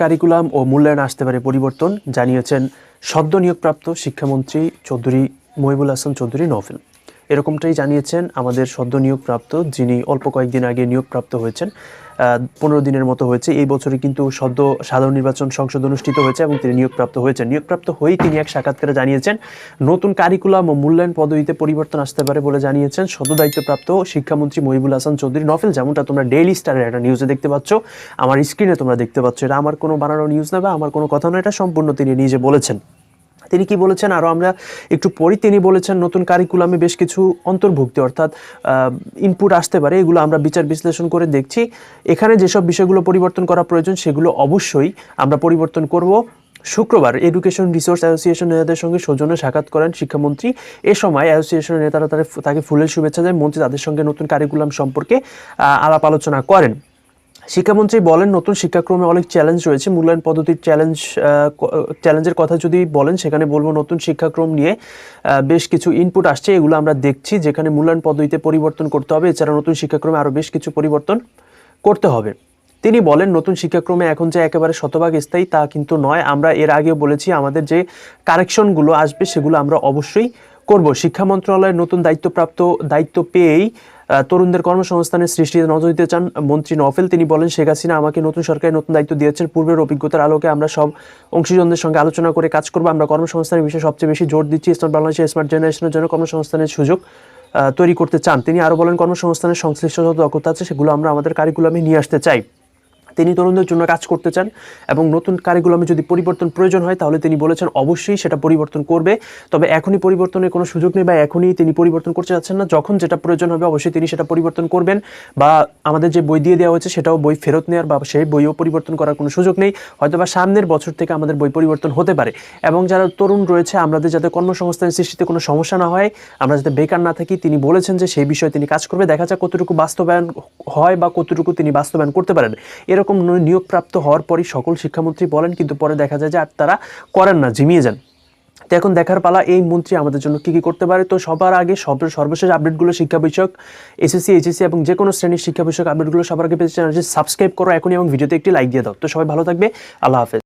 Curriculum ও মূল্যায়ন আসতে পারে পরিবর্তন, জানিয়েছেন সদ্য নিয়োগপ্রাপ্ত শিক্ষামন্ত্রী চৌধুরী মহিবুল হাসান চৌধুরী নফেল এরকমটাই জানিয়েছেন আমাদের সদ্য নিয়োগপ্রাপ্ত, যিনি অল্প কয়েকদিন আগে নিয়োগপ্রাপ্ত হয়েছেন পনেরো দিনের মতো হয়েছে। এই বছরে কিন্তু সদ্য সাধারণ নির্বাচন সংসদ অনুষ্ঠিত হয়েছে এবং তিনি নিয়োগপ্রাপ্ত হয়েছেন। নিয়োগপ্রাপ্ত হয়েই তিনি এক সাক্ষাৎকারে জানিয়েছেন, নতুন কারিকুলাম ও মূল্যায়ন পদ্ধতিতে পরিবর্তন আসতে পারে বলে জানিয়েছেন সদ্য দায়িত্বপ্রাপ্ত শিক্ষামন্ত্রী মহিবুল হাসান চৌধুরী। নফেল, যেমনটা তোমরা ডেইলি স্টারের একটা নিউজে দেখতে পাচ্ছ, আমার স্ক্রিনে তোমরা দেখতে পাচ্ছ। এটা আমার কোনো বানানো নিউজ না বা আমার কোনো কথা নয় এটা সম্পূর্ণ তিনি নিজে বলেছেন। তিনি কি বলেছেন? আরও আমরা একটু পরই তিনি বলেছেন, নতুন কারিকুলামে বেশ কিছু অন্তর্ভুক্তি। অর্থাৎ ইনপুট আসতে পারে। এগুলো আমরা বিচার বিশ্লেষণ করে দেখছি। এখানে যেসব বিষয়গুলো পরিবর্তন করা প্রয়োজন, সেগুলো অবশ্যই আমরা পরিবর্তন করব। শুক্রবার এডুকেশন রিসোর্স অ্যাসোসিয়েশন নেতাদের সঙ্গে সৌজন্য সাক্ষাৎ করেন শিক্ষামন্ত্রী। এ সময় অ্যাসোসিয়েশনের নেতারা তাকে ফুলের শুভেচ্ছা দেয় মন্ত্রী তাদের সঙ্গে নতুন কারিকুলাম সম্পর্কে আলাপ আলোচনা করেন। শিক্ষামন্ত্রী বলেন, নতুন শিক্ষাক্রমে অনেক চ্যালেঞ্জ রয়েছে। মূল্যায়ন পদ্ধতির চ্যালেঞ্জ চ্যালেঞ্জের কথা যদি বলেন, সেখানে বলব নতুন শিক্ষাক্রম নিয়ে বেশ কিছু ইনপুট আসছে। এগুলো আমরা দেখছি, যেখানে মূল্যায়ন পদ্ধতিতে পরিবর্তন করতে হবে। এছাড়া নতুন শিক্ষাক্রমে আরও বেশ কিছু পরিবর্তন করতে হবে। তিনি বলেন, নতুন শিক্ষাক্রমে এখন যে একেবারে শতভাগ স্থায়ী তা কিন্তু নয়। আমরা এর আগেও বলেছি, আমাদের যে কারেকশনগুলো আসবে, সেগুলো আমরা অবশ্যই করব। শিক্ষা মন্ত্রণালয়ের নতুন দায়িত্বপ্রাপ্ত, দায়িত্ব পেয়েই তরুণদের কর্মসংস্থানের সৃষ্টিতে নজর দিতে চান মন্ত্রী নফেল তিনি বলেন, শেখ হাসিনা আমাকে নতুন সরকারের নতুন দায়িত্ব দিয়েছেন। পূর্বের অভিজ্ঞতার আলোকে আমরা সব অংশীজনদের সঙ্গে আলোচনা করে কাজ করব। আমরা কর্মসংস্থানের বিষয়ে সবচেয়ে বেশি জোর দিচ্ছি স্মার্ট বাংলাদেশের স্মার্ট জেনারেশনের জন্য কর্মসংস্থানের সুযোগ তৈরি করতে চান। তিনি আরও বলেন, কর্মসংস্থানের সংশ্লিষ্ট যত দক্ষতা আছে, সেগুলো আমরা আমাদের কারিকুলামে নিয়ে আসতে চাই। তিনি তরুণদের জন্য কাজ করতে চান এবং নতুন কারিকুলামে যদি পরিবর্তন প্রয়োজন হয়, তাহলে তিনি বলেছেন অবশ্যই সেটা পরিবর্তন করবে। তবে এখনই পরিবর্তনের কোনো সুযোগ নেই বা এখনই তিনি পরিবর্তন করতে যাচ্ছেন না। যখন যেটা প্রয়োজন হবে, অবশ্যই তিনি সেটা পরিবর্তন করবেন বা আমাদের যে বই দিয়ে দেওয়া হয়েছে, সেটাও বই ফেরত নেওয়ার বা সেই বইও পরিবর্তন করার কোনো সুযোগ নেই। হয়তো বা সামনের বছর থেকে আমাদের বই পরিবর্তন হতে পারে। এবং যারা তরুণ রয়েছে আমাদের যাতে কর্মসংস্থানের সৃষ্টিতে কোনো সমস্যা না হয়, আমরা যাতে বেকার না থাকি, তিনি বলেছেন যে সেই বিষয়ে তিনি কাজ করবে। দেখা যাক কতটুকু বাস্তবায়ন হয় বা কতটুকু তিনি বাস্তবায়ন করতে পারেন। এরকম ন- নিয়োগপ্রাপ্ত হওয়ার পরই সকল শিক্ষামন্ত্রী বলেন, কিন্তু পরে দেখা যায় যে আর তারা করেন না জিমিয়ে যান। তো এখন দেখার পালা, এই মন্ত্রী আমাদের জন্য কী কী করতে পারে? তো সবার আগে সব সর্বশেষ আপডেটগুলো শিক্ষা বিষয়ক এসএসসি এইচএসসি এবং যে কোনো শ্রেণির শিক্ষা বিষয়ক আপডেটগুলো সবার আগে চ্যানেলটি সাবস্ক্রাইব করো এখনই এবং ভিডিওতে একটি লাইক দিয়ে দাও। তো সবাই ভালো থাকবে, আল্লাহ হাফেজ।